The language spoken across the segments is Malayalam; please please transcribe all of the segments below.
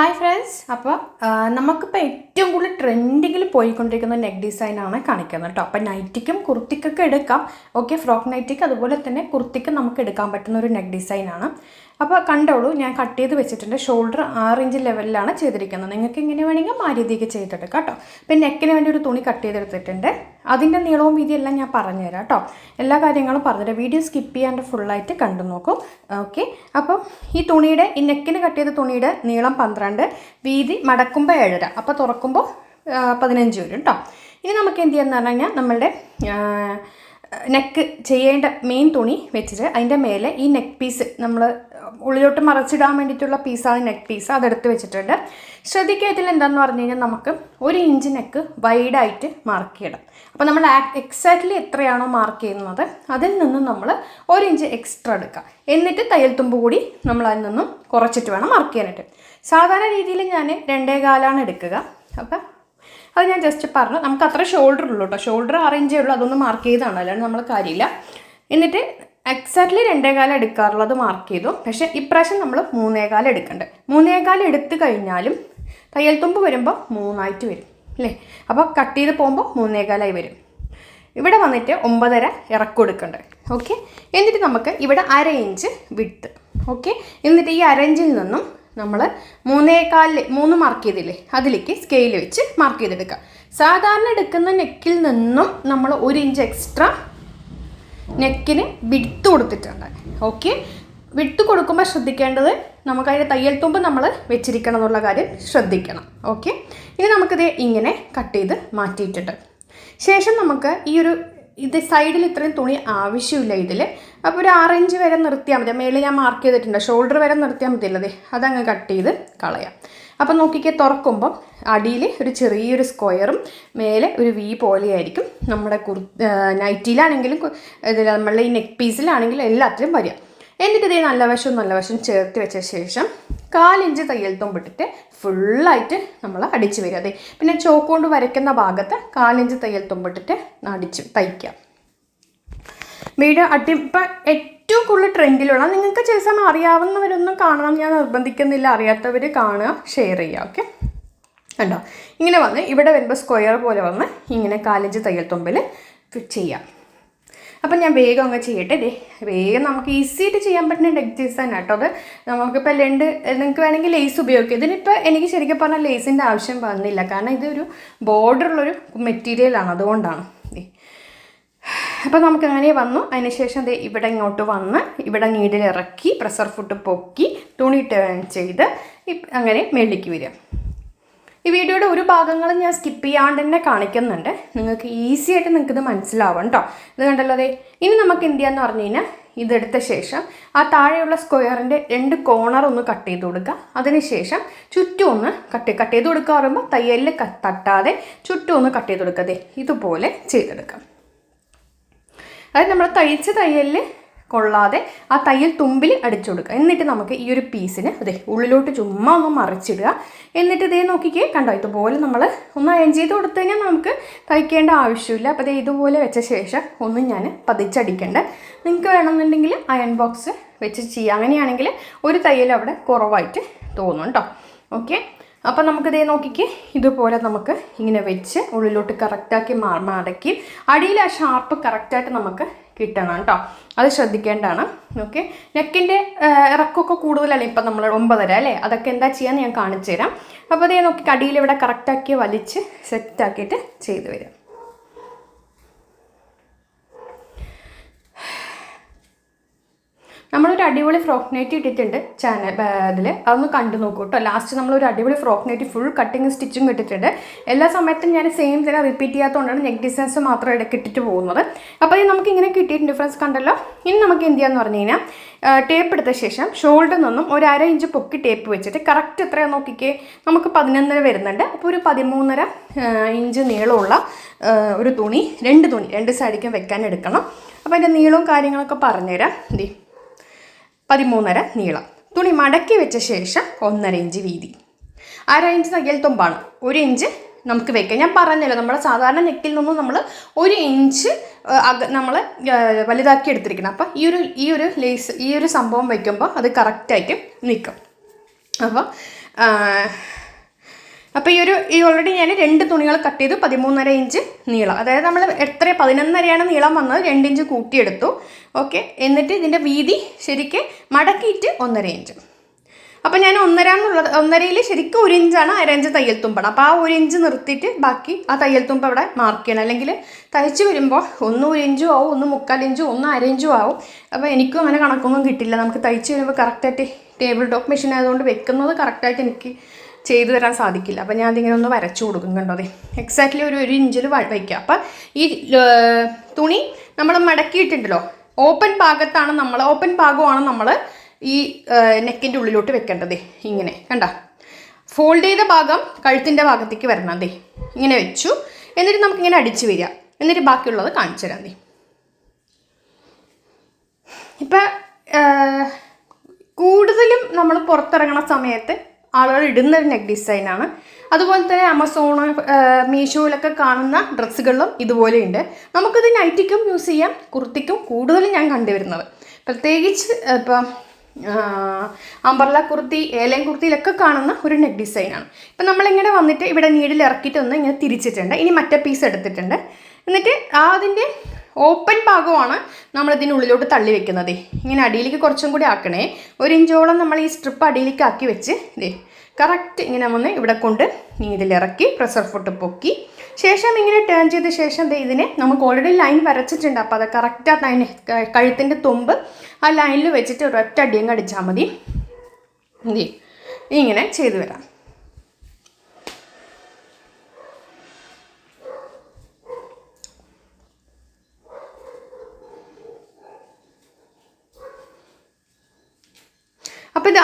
ഹായ് ഫ്രണ്ട്സ് അപ്പോൾ നമുക്കിപ്പോൾ ഏറ്റവും കൂടുതൽ ട്രെൻഡിങ്ങിൽ പോയിക്കൊണ്ടിരിക്കുന്ന നെക്ക് ഡിസൈനാണ് കാണിക്കുന്നത് കേട്ടോ. അപ്പോൾ നൈറ്റിക്കും കുർത്തിക്കൊക്കെ എടുക്കാം. ഓക്കെ ഫ്രോക്ക് നൈറ്റിക്ക് അതുപോലെ തന്നെ കുർത്തിക്ക് നമുക്ക് എടുക്കാൻ പറ്റുന്ന ഒരു നെക്ക് ഡിസൈനാണ് അപ്പോൾ കണ്ടോളൂ ഞാൻ കട്ട് ചെയ്ത് വെച്ചിട്ടുണ്ട്. ഷോൾഡർ ആറ് ഇഞ്ച് ലെവലിലാണ് ചെയ്തിരിക്കുന്നത്. നിങ്ങൾക്ക് ഇങ്ങനെ വേണമെങ്കിൽ ആ രീതിക്ക് ചെയ്തെടുക്കാം കേട്ടോ പിന്നെ നെക്കിന് വേണ്ടി ഒരു തുണി കട്ട് ചെയ്തെടുത്തിട്ടുണ്ട്. അതിന്റെ നീളവും വീതിയെല്ലാം ഞാൻ പറഞ്ഞുതരാം കേട്ടോ. എല്ലാ കാര്യങ്ങളും പറഞ്ഞുതരാം. വീഡിയോ സ്കിപ്പ് ചെയ്യാണ്ട് ഫുള്ളായിട്ട് കണ്ടു നോക്കും. ഓക്കെ അപ്പം ഈ തുണിയുടെ ഈ നെക്കിന് കട്ട് ചെയ്ത തുണിയുടെ നീളം പന്ത്രണ്ട് വീതി മടക്കുമ്പോൾ ഏഴര. അപ്പോൾ തുറക്കുമ്പോൾ പതിനഞ്ച് വരും കേട്ടോ ഇനി നമുക്ക് എന്ത് ചെയ്യാന്ന് പറഞ്ഞു കഴിഞ്ഞാൽ നമ്മളുടെ നെക്ക് ചെയ്യേണ്ട മെയിൻ തുണി വെച്ചിട്ട് അതിന്റെ മേലെ ഈ നെക്ക് പീസ് നമ്മൾ ഉള്ളിലോട്ട് മറച്ചിടാൻ വേണ്ടിയിട്ടുള്ള പീസാണ് നെക്ക് പീസ് അതെടുത്ത് വെച്ചിട്ടുണ്ട്. ശ്രദ്ധിക്കുക ഇതിൽ എന്താണെന്ന് പറഞ്ഞു കഴിഞ്ഞാൽ നമുക്ക് ഒരു ഇഞ്ച് നെക്ക് വൈഡായിട്ട് മാർക്ക് ചെയ്യണം. അപ്പോൾ നമ്മൾ എക്സാക്ട്ലി എത്രയാണോ മാർക്ക് ചെയ്യുന്നത് അതിൽ നിന്നും നമ്മൾ ഒരു ഇഞ്ച് എക്സ്ട്രാ എടുക്കുക എന്നിട്ട് തയ്യൽ തുമ്പ് കൂടി നമ്മൾ അതിൽ നിന്നും കുറച്ചിട്ട് വേണം മാർക്ക് ചെയ്യാനായിട്ട്. സാധാരണ രീതിയിൽ ഞാൻ രണ്ടേ കാലാണ് എടുക്കുക. അപ്പം അത് ഞാൻ ജസ്റ്റ് പറഞ്ഞു. നമുക്ക് അത്ര ഷോൾഡർ ഉള്ളൂ കേട്ടോ ഷോൾഡർ അറേഞ്ച് ഉള്ളൂ. അതൊന്നും മാർക്ക് ചെയ്താണ്. അല്ലാണ്ട് നമ്മൾ കാര്യമില്ല. എന്നിട്ട് എക്സാക്ട്ലി രണ്ടേകാലം എടുക്കാറുള്ളത് മാർക്ക് ചെയ്തു. പക്ഷേ ഇപ്രാവശ്യം നമ്മൾ മൂന്നേകാലം എടുക്കുന്നുണ്ട് മൂന്നേകാലം എടുത്തു കഴിഞ്ഞാലും തയ്യൽ തുമ്പ് വരുമ്പോൾ മൂന്നായിട്ട് വരും അല്ലേ? അപ്പോൾ കട്ട് ചെയ്ത് പോകുമ്പോൾ മൂന്നേകാലായി വരും. ഇവിടെ വന്നിട്ട് ഒമ്പതര ഇറക്കൊടുക്കുന്നുണ്ട് ഓക്കെ എന്നിട്ട് നമുക്ക് ഇവിടെ അര ഇഞ്ച് വിട്ട് ഓക്കെ എന്നിട്ട് ഈ അര ഇഞ്ചിൽ നിന്നും നമ്മൾ മൂന്നേകാലിൽ മൂന്ന് മാർക്ക് ചെയ്തില്ലേ? അതിലേക്ക് സ്കെയിൽ വെച്ച് മാർക്ക് ചെയ്തെടുക്കുക സാധാരണ എടുക്കുന്ന നെക്കിൽ നിന്നും നമ്മൾ ഒരു ഇഞ്ച് എക്സ്ട്രാ നെക്കിന് വിടുത്ത് കൊടുത്തിട്ടുണ്ട്. ഓക്കെ വിട്ട് കൊടുക്കുമ്പോൾ ശ്രദ്ധിക്കേണ്ടത് നമുക്കതിന്റെ തയ്യൽ തുമ്പ് നമ്മൾ വെച്ചിരിക്കണം എന്നുള്ള കാര്യം ശ്രദ്ധിക്കണം. ഓക്കെ ഇനി നമുക്കിത് ഇങ്ങനെ കട്ട് ചെയ്ത് മാറ്റിയിട്ടുണ്ട്. ശേഷം നമുക്ക് ഈ ഒരു ഇത് സൈഡിൽ ഇത്രയും തുണി ആവശ്യമില്ല ഇതിൽ അപ്പോൾ ഒരു ആറ് ഇഞ്ച് വരെ നിർത്തിയാൽ മതി. മേളിൽ ഞാൻ മാർക്ക് ചെയ്തിട്ടുണ്ട്. ഷോൾഡർ വരെ നിർത്തിയാൽ മതിയല്ലേ അതെ അതങ്ങ് കട്ട് ചെയ്ത് കളയാം. അപ്പോൾ നോക്കിക്കേ തുറക്കുമ്പം അടിയിൽ ഒരു ചെറിയൊരു സ്ക്വയറും മേലെ ഒരു വി പോലെയായിരിക്കും നമ്മുടെ കുർ നൈറ്റിയിലാണെങ്കിലും ഇതിൽ നമ്മളുടെ ഈ നെക്ക് പീസിലാണെങ്കിലും എല്ലാത്തിലും വരിക. എന്നിട്ട് ഇതേ നല്ല വശവും നല്ല വശവും ചേർത്ത് വെച്ച ശേഷം കാലിഞ്ച് തയ്യൽ തുമ്പിട്ടിട്ട് ഫുള്ളായിട്ട് നമ്മൾ അടിച്ച് വരിക. അതെ പിന്നെ ചോക്ക് കൊണ്ട് വരയ്ക്കുന്ന ഭാഗത്ത് കാലിഞ്ച് തയ്യൽ തുമ്പിട്ടിട്ട് അടിച്ച് തയ്ക്കുക. വീഡിയോ അടി ഇപ്പം ഏറ്റവും കൂടുതൽ ട്രെൻഡിലുള്ള നിങ്ങൾക്ക് ചില സമയം അറിയാവുന്നവരൊന്നും കാണണം. ഞാൻ നിർബന്ധിക്കുന്നില്ല. അറിയാത്തവർ കാണുക ഷെയർ ചെയ്യുക ഓക്കെ കണ്ടോ? ഇങ്ങനെ വന്ന് ഇവിടെ വരുമ്പോൾ സ്ക്വയർ പോലെ വന്ന് ഇങ്ങനെ കാലിഞ്ച് തയ്യൽ തുമ്പിൽ ചെയ്യാം. അപ്പം ഞാൻ വേഗം അങ്ങ് ചെയ്യട്ടെ. ദേ വേഗം നമുക്ക് ഈസി ആയിട്ട് ചെയ്യാൻ പറ്റുന്ന നെക്ക് തന്നെ കേട്ടോ അത്. നമുക്കിപ്പോൾ രണ്ട് നിങ്ങൾക്ക് വേണമെങ്കിൽ ലേസ് ഉപയോഗിക്കും. ഇതിനിപ്പോൾ എനിക്ക് ശരിക്കും പറഞ്ഞാൽ ലേസിന്റെ ആവശ്യം വന്നില്ല. കാരണം ഇതൊരു ബോർഡറുള്ളൊരു മെറ്റീരിയലാണ് അതുകൊണ്ടാണ്. അപ്പോൾ നമുക്ക് അങ്ങനെ വന്നു. അതിനുശേഷം ദേ ഇവിടെ ഇങ്ങോട്ട് വന്ന് ഇവിടെ നീഡിൽ ഇറക്കി പ്രഷർ ഫുഡ് പൊക്കി തുണി ചെയ്ത് അങ്ങനെ മേളിലേക്ക് വരിക. ഈ വീഡിയോയുടെ ഒരു ഭാഗങ്ങൾ ഞാൻ സ്കിപ്പ് ചെയ്യാണ്ട് തന്നെ കാണിക്കുന്നുണ്ട്. നിങ്ങൾക്ക് ഈസി ആയിട്ട് നിങ്ങൾക്ക് ഇത് മനസ്സിലാവും കേട്ടോ ഇത് കണ്ടല്ലോ അതെ ഇനി നമുക്ക് എന്ത് ചെയ്യാന്ന് പറഞ്ഞു കഴിഞ്ഞാൽ ഇതെടുത്ത ശേഷം ആ താഴെയുള്ള സ്ക്വയറിന്റെ രണ്ട് കോണർ ഒന്ന് കട്ട് ചെയ്ത് കൊടുക്കുക. അതിനുശേഷം ചുറ്റും ഒന്ന് കട്ട് കട്ട് ചെയ്ത് കൊടുക്കുക പറയുമ്പോൾ തയ്യലിൽ തട്ടാതെ ചുറ്റും ഒന്ന് കട്ട് ചെയ്ത് കൊടുക്കുക. ഇതുപോലെ ചെയ്തെടുക്കാം. അതായത് നമ്മൾ തയ്ച്ച തയ്യലിൽ കൊള്ളാതെ ആ തയ്യൽ തുമ്പിൽ അടിച്ചു കൊടുക്കുക. എന്നിട്ട് നമുക്ക് ഈ ഒരു പീസിന് അതെ ഉള്ളിലോട്ട് ചുമ്മാ ഒന്ന് മറിച്ചിടുക. എന്നിട്ട് ഇതേ നോക്കിക്കേ കണ്ടോ? ഇതുപോലെ നമ്മൾ ഒന്ന് അയൻ ചെയ്ത് കൊടുത്തു കഴിഞ്ഞാൽ നമുക്ക് തയ്ക്കേണ്ട ആവശ്യമില്ല. അപ്പോൾ ദേ ഇതുപോലെ വെച്ച ശേഷം ഒന്നും ഞാൻ പതിച്ചടിക്കേണ്ട. നിങ്ങൾക്ക് വേണമെന്നുണ്ടെങ്കിൽ അയൺ ബോക്സ് വെച്ച് ചെയ്യുക അങ്ങനെയാണെങ്കിൽ ഒരു തയ്യൽ അവിടെ കുറവായിട്ട് തോന്നും കേട്ടോ ഓക്കെ? അപ്പം നമുക്ക് ഇതേ നോക്കിക്ക്. ഇതുപോലെ നമുക്ക് ഇങ്ങനെ വെച്ച് ഉള്ളിലോട്ട് കറക്റ്റാക്കി മടക്കി അടിയിൽ ആ ഷാർപ്പ് കറക്റ്റായിട്ട് നമുക്ക് കിട്ടണം കേട്ടോ. അത് ശ്രദ്ധിക്കേണ്ടതാണ്. ഓക്കെ നെക്കിന്റെ ഇറക്കമൊക്കെ കൂടുതലല്ലേ ഇപ്പം നമ്മൾ ഒമ്പതര അല്ലേ? അതൊക്കെ എന്താ ചെയ്യാന്ന് ഞാൻ കാണിച്ചു തരാം അപ്പോൾ അതേ നോക്കി കടിയിൽ ഇവിടെ കറക്റ്റാക്കി വലിച്ച് സെറ്റാക്കിയിട്ട് ചെയ്തു വരാം. നമ്മളൊരു അടിപൊളി ഫ്രോക്ക് നൈറ്റ് ഇട്ടിട്ടുണ്ട് ചാനൽ അതിൽ അതൊന്ന് കണ്ടു നോക്കൂ കേട്ടോ ലാസ്റ്റ് ഒരു അടിപൊളി ഫ്രോക്ക് നൈറ്റ് ഫുൾ കട്ടിങ് സ്റ്റിച്ചും ഇട്ടിട്ടുണ്ട്. എല്ലാ സമയത്തും ഞാൻ സെയിം തന്നെ റിപ്പീറ്റ് ചെയ്യാത്തതുകൊണ്ടാണ് നെക്ക് ഡിസൈൻസ് മാത്രം ഇടയ്ക്ക് ഇട്ടിട്ട് പോകുന്നത്. അപ്പോൾ ഇത് നമുക്ക് ഇങ്ങനെ കിട്ടിയിട്ടുണ്ട് ഡിഫറൻസ് കണ്ടല്ലോ? ഇനി നമുക്ക് എന്ത് ചെയ്യാന്ന് പറഞ്ഞു കഴിഞ്ഞാൽ ടേപ്പ് എടുത്ത ശേഷം ഷോൾഡറിൽ നിന്നും ഒരു അര ഇഞ്ച് പൊക്കി ടേപ്പ് വെച്ചിട്ട് കറക്റ്റ് എത്രയാണ് നോക്കിക്കേ? നമുക്ക് പതിനൊന്നര വരുന്നുണ്ട്. അപ്പോൾ ഒരു പതിമൂന്നര ഇഞ്ച് നീളമുള്ള ഒരു തുണി രണ്ട് തുണി രണ്ട് സൈഡിലേക്കും വെക്കാൻ എടുക്കണം. അപ്പോൾ അതിന്റെ നീളവും കാര്യങ്ങളൊക്കെ പറഞ്ഞുതരാം. ദേ പതിമൂന്നര നീളം. തുണി മടക്കി വെച്ച ശേഷം ഒന്നര ഇഞ്ച് വീതി. അര ഇഞ്ച് തയ്യൽ തുമ്പാണ്. ഒരു ഇഞ്ച് നമുക്ക് വെക്കാം. ഞാൻ പറഞ്ഞല്ലോ നമ്മുടെ സാധാരണ നെക്കിൽ നിന്നും നമ്മൾ ഒരു ഇഞ്ച് നമ്മൾ വലുതാക്കി എടുത്തിരിക്കണം. അപ്പം ഈ ഒരു ഈ ഒരു ലേസ് ഈ ഒരു സംഭവം വയ്ക്കുമ്പോൾ അത് കറക്റ്റായിട്ട് നിൽക്കും. അപ്പോൾ അപ്പോൾ ഈ ഒരു ഈ ഓൾറെഡി ഞാൻ രണ്ട് തുണികൾ കട്ട് ചെയ്തു പതിമൂന്നര ഇഞ്ച് നീളം. അതായത് നമ്മൾ എത്ര പതിനൊന്നരയാണ് നീളം വന്നത് രണ്ട് ഇഞ്ച് കൂട്ടിയെടുത്തു. ഓക്കെ എന്നിട്ട് ഇതിന്റെ വീതി ശരിക്ക് മടക്കിയിട്ട് ഒന്നര ഇഞ്ച്. അപ്പോൾ ഞാൻ ഒന്നര എന്നുള്ളത് ഒന്നരയിൽ ശരിക്കും ഒരു ഇഞ്ചാണ് അര ഇഞ്ച് തയ്യൽ തുമ്പാണ്. അപ്പോൾ ആ ഒരു ഇഞ്ച് നിർത്തിയിട്ട് ബാക്കി ആ തയ്യൽ തുമ്പ് അവിടെ മാർക്ക് ചെയ്യണം. അല്ലെങ്കിൽ തയ്ച്ച് വരുമ്പോൾ ഒന്ന് ഒരു ഇഞ്ചും ആവും ഒന്ന് മുക്കാൽ ഇഞ്ചും ഒന്ന് അര ഇഞ്ചും ആവും. അപ്പോൾ എനിക്കും അങ്ങനെ കണക്കൊന്നും കിട്ടില്ല. നമുക്ക് തയ്ച്ച് വരുമ്പോൾ കറക്റ്റായിട്ട് ടേബിൾ ടോപ്പ് മെഷീൻ ആയതുകൊണ്ട് വെക്കുന്നത് കറക്റ്റായിട്ട് എനിക്ക് ചെയ്തു തരാൻ സാധിക്കില്ല. അപ്പോൾ ഞാൻ അതിങ്ങനെ ഒന്ന് വരച്ചു കൊടുക്കും കണ്ടോ അതെ എക്സാക്ട്ലി ഒരു ഒരു ഇഞ്ചിൽ വയ്ക്കുക. അപ്പം ഈ തുണി നമ്മൾ മടക്കിയിട്ടുണ്ടല്ലോ. ഓപ്പൺ ഭാഗത്താണ് നമ്മൾ ഓപ്പൺ ഭാഗമാണ് നമ്മൾ ഈ നെക്കിന്റെ ഉള്ളിലോട്ട് വെക്കേണ്ടത് ഇങ്ങനെ. കണ്ട? ഫോൾഡ് ചെയ്ത ഭാഗം കഴുത്തിന്റെ ഭാഗത്തേക്ക് വരണം ഇങ്ങനെ വെച്ചു. എന്നിട്ട് നമുക്കിങ്ങനെ അടിച്ചു വരിക. എന്നിട്ട് ബാക്കിയുള്ളത് കാണിച്ചു തരാം ദേ. ഇപ്പം കൂടുതലും നമ്മൾ പുറത്തിറങ്ങണ സമയത്ത് ആളുകൾ ഇടുന്ന ഒരു നെക്ക് ഡിസൈനാണ് അതുപോലെ തന്നെ ആമസോൺ മീഷോയിലൊക്കെ കാണുന്ന ഡ്രസ്സുകളിലും ഇതുപോലെയുണ്ട്. നമുക്കിത് നൈറ്റിക്കും യൂസ് ചെയ്യാം. കുർത്തിക്കും കൂടുതലും ഞാൻ കണ്ടുവരുന്നത്. പ്രത്യേകിച്ച് ഇപ്പം അമ്പർല കുർത്തി ഏലയും കുർത്തിയിലൊക്കെ കാണുന്ന ഒരു നെക്ക് ഡിസൈനാണ് ഇപ്പം നമ്മളിങ്ങനെ വന്നിട്ട് ഇവിടെ നീഡിൽ ഇറക്കിയിട്ട് ഒന്ന് ഇങ്ങനെ തിരിച്ചിട്ടുണ്ട്. ഇനി മറ്റേ പീസ് എടുത്തിട്ടുണ്ട്. എന്നിട്ട് ആ അതിന്റെ ഓപ്പൺ ഭാഗമാണ് നമ്മൾ ഇതിനുള്ളിലോട്ട് തള്ളി വെക്കുന്നത്. ഇങ്ങനെ അടിയിലേക്ക് കുറച്ചും കൂടി ആക്കണേ. ഒരു ഇഞ്ചോളം നമ്മൾ ഈ സ്ട്രിപ്പ് അടിയിലേക്ക് ആക്കി വെച്ച് ഇതേ കറക്റ്റ് ഇങ്ങനെ വന്ന് ഇവിടെ കൊണ്ട് നീ ഇതിലിറക്കി പ്രഷർ ഫുട്ട് പൊക്കി. ശേഷം ഇങ്ങനെ ടേൺ ചെയ്ത ശേഷം ഇതിനെ നമുക്ക് ഓൾറെഡി ലൈൻ വരച്ചിട്ടുണ്ട്. അപ്പോൾ അത് കറക്റ്റ് ആ ലൈൻ കഴുത്തിന്റെ തുമ്പ് ആ ലൈനിൽ വെച്ചിട്ട് ഒരൊറ്റ അടിയങ്ങ് അടിച്ചാൽ മതി. ഇങ്ങനെ ചെയ്തു വരാം.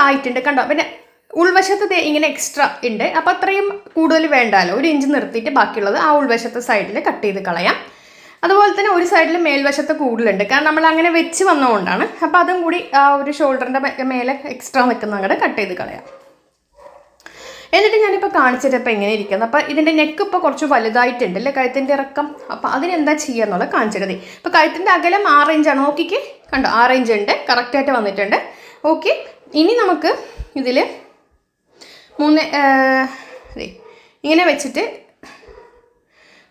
ആയിട്ടുണ്ട്. കണ്ടോ? പിന്നെ ഉൾവശത്ത് ഇങ്ങനെ എക്സ്ട്രാ ഉണ്ട്. അപ്പോൾ അത്രയും കൂടുതൽ വേണ്ടാലോ? ഒരു ഇഞ്ച് നിർത്തിയിട്ട് ബാക്കിയുള്ളത് ആ ഉൾവശത്തെ സൈഡിൽ കട്ട് ചെയ്ത് കളയാം. അതുപോലെ തന്നെ ഒരു സൈഡിൽ മേൽവശത്ത് കൂടുതലുണ്ട്. കാരണം നമ്മൾ അങ്ങനെ വെച്ച് വന്നതുകൊണ്ടാണ്. അപ്പോൾ അതും കൂടി ആ ഒരു ഷോൾഡറിന്റെ മേലെ എക്സ്ട്രാ നിൽക്കുന്ന അങ്ങോട്ട് കട്ട് ചെയ്ത് കളയാം. എന്നിട്ട് ഞാനിപ്പോൾ കാണിച്ചിട്ട് ഇപ്പോൾ എങ്ങനെ ഇരിക്കുന്നത് അപ്പോൾ ഇതിന്റെ നെക്ക് ഇപ്പോൾ കുറച്ച് വലുതായിട്ടുണ്ട് അല്ലേ? കഴുത്തിന്റെ ഇറക്കം. അപ്പോൾ അതിനെന്താ ചെയ്യുക എന്നുള്ളത് കാണിച്ചിരുന്നത് ഇപ്പോൾ കഴുത്തിന്റെ അകലം ആറ് ഇഞ്ചാണ് നോക്കിക്ക്. കണ്ടോ? ആറ് ഇഞ്ച് ഉണ്ട്. കറക്റ്റായിട്ട് വന്നിട്ടുണ്ട്. ഓക്കെ. ഇനി നമുക്ക് ഇതിൽ മൂന്ന് ഇങ്ങനെ വെച്ചിട്ട്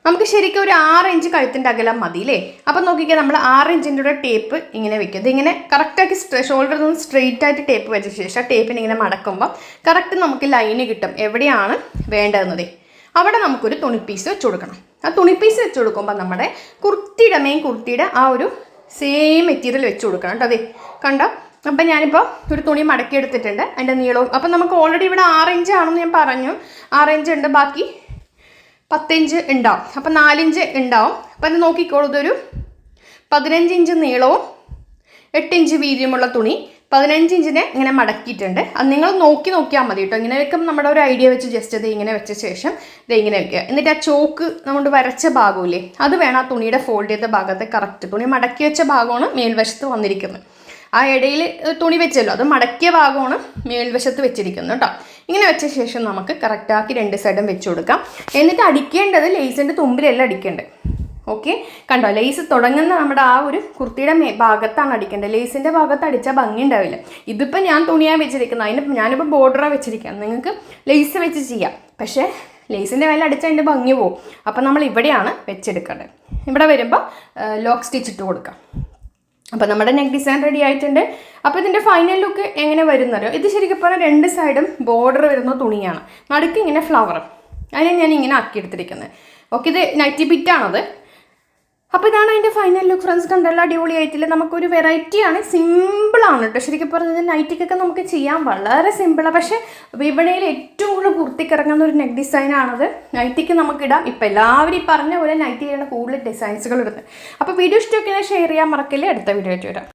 നമുക്ക് ശരിക്കും ഒരു ആറ് ഇഞ്ച് കഴുത്തിന്റെ അകലം മതി അല്ലേ അപ്പം നോക്കിക്കാൻ നമ്മൾ ആറ് ഇഞ്ചിന്റെ കൂടെ ടേപ്പ് ഇങ്ങനെ വെക്കും. ഇതിങ്ങനെ കറക്റ്റാക്കി ഷോൾഡറിൽ നിന്ന് സ്ട്രെയിറ്റ് ആയിട്ട് ടേപ്പ് വെച്ച ശേഷം ആ ടേപ്പിന് ഇങ്ങനെ മടക്കുമ്പോൾ കറക്റ്റ് നമുക്ക് ലൈന് കിട്ടും. എവിടെയാണ് വേണ്ടതെന്നതേ അവിടെ നമുക്കൊരു തുണി പീസ് വെച്ച് കൊടുക്കണം. ആ തുണി പീസ് വെച്ച് കൊടുക്കുമ്പോൾ നമ്മുടെ കുർത്തിയുടെ മെയിൻ കുർത്തിയുടെ ആ ഒരു സെയിം മെറ്റീരിയൽ വെച്ച് കൊടുക്കണം കേട്ടോ അതെ കണ്ടോ? അപ്പം ഞാനിപ്പോൾ ഒരു തുണി മടക്കി എടുത്തിട്ടുണ്ട്. അതിന്റെ നീളവും അപ്പം നമുക്ക് ഓൾറെഡി ഇവിടെ ആറ് ഇഞ്ച് ആണെന്ന് ഞാൻ പറഞ്ഞു. ആറ് ഇഞ്ച് ഉണ്ട് ബാക്കി പത്തിഞ്ച് ഉണ്ടാവും. അപ്പം നാലിഞ്ച് ഉണ്ടാവും. അപ്പം അത് നോക്കിക്കോളൂ ഇതൊരു പതിനഞ്ച് ഇഞ്ച് നീളവും എട്ട് ഇഞ്ച് വീതിയുമുള്ള തുണി. പതിനഞ്ച് ഇഞ്ചിനെ ഇങ്ങനെ മടക്കിയിട്ടുണ്ട്. അത് നിങ്ങൾ നോക്കി നോക്കിയാൽ മതി കേട്ടോ. ഇങ്ങനെ വെക്കുമ്പോൾ നമ്മുടെ ഒരു ഐഡിയ വെച്ച് ജസ്റ്റ് ഇത് ഇങ്ങനെ വെച്ച ശേഷം ഇത് ഇങ്ങനെ വെക്കുക. എന്നിട്ട് ആ ചോക്ക് നമ്മൾ വരച്ച ഭാഗമില്ലേ അത് വേണം ആ തുണിയുടെ ഫോൾഡ് ചെയ്ത ഭാഗത്തെ കറക്റ്റ് തുണി മടക്കി വെച്ച ഭാഗമാണ് മേൽവശത്ത് വന്നിരിക്കുന്നത്. ആ ഇടയിൽ തുണി വെച്ചല്ലോ. അത് മടക്കിയ ഭാഗമാണ് മേൽവശത്ത് വെച്ചിരിക്കുന്നത് കേട്ടോ. ഇങ്ങനെ വെച്ച ശേഷം നമുക്ക് കറക്റ്റാക്കി രണ്ട് സൈഡും വെച്ച് കൊടുക്കാം. എന്നിട്ട് അടിക്കേണ്ടത് ലേസിന്റെ തുമ്പിലല്ല അടിക്കേണ്ടത്. ഓക്കെ കണ്ടോ ലേസ് തുടങ്ങുന്ന നമ്മുടെ ആ ഒരു കുർത്തിയുടെ മേ ഭാഗത്താണ് അടിക്കേണ്ടത്. ലേസിന്റെ ഭാഗത്ത് അടിച്ചാൽ ഭംഗി ഉണ്ടാവില്ല. ഇതിപ്പോൾ ഞാൻ തുണിയാണ് വെച്ചിരിക്കുന്നത്. അതിന് ഞാനിപ്പോൾ ബോർഡറാണ് വെച്ചിരിക്കുന്നത് നിങ്ങൾക്ക് ലേസ് വെച്ച് ചെയ്യാം. പക്ഷേ ലേസിന്റെ മേലെ അടിച്ചാൽ അതിന്റെ ഭംഗി പോവും. അപ്പം നമ്മൾ ഇവിടെയാണ് വെച്ചെടുക്കേണ്ടത്. ഇവിടെ വരുമ്പോൾ ലോക്ക് സ്റ്റിച്ച് ഇട്ട് കൊടുക്കാം. അപ്പോൾ നമ്മുടെ നെക്ക് ഡിസൈൻ റെഡി ആയിട്ടുണ്ട്. അപ്പോൾ ഇതിന്റെ ഫൈനൽ ലുക്ക് എങ്ങനെ വരുന്നറിയോ? ഇത് ശരിക്കും പറഞ്ഞാൽ രണ്ട് സൈഡും ബോർഡർ വരുന്ന തുണിയാണ്. നടുക്ക് ഇങ്ങനെ ഫ്ലവർ അതിനെ ഞാൻ ഇങ്ങനെ ആക്കിയെടുത്തിരിക്കുന്നത് ഓക്കെ ഇത് നൈറ്റി ബിറ്റാണത് അപ്പോൾ ഇതാണ് അതിന്റെ ഫൈനൽ ലുക്ക് ഫ്രണ്ട്സ് കണ്ടല്ലോ അടിപൊളിയായിട്ടില്ല? നമുക്കൊരു വെറൈറ്റിയാണ് സിമ്പിളാണ് കേട്ടോ. ശരിക്കും പറഞ്ഞത് നൈറ്റിക്കൊക്കെ നമുക്ക് ചെയ്യാൻ വളരെ സിമ്പിളാണ് പക്ഷേ വിപണിയിൽ ഏറ്റവും കൂടുതൽ കുർത്തിക്കിറങ്ങുന്ന ഒരു നെക്ക് ഡിസൈനാണത് നൈറ്റിക്ക് നമുക്കിടാം ഇപ്പോൾ എല്ലാവരും പറഞ്ഞ പോലെ നൈറ്റിയിലാണ് കൂടുതൽ ഡിസൈൻസുകൾ ഇടുന്നത്. അപ്പോൾ വീഡിയോ ഇഷ്ടമൊക്കെ ഷെയർ ചെയ്യാൻ മറക്കില്ലേ. അടുത്ത വീഡിയോ ആയിട്ട് വരാം.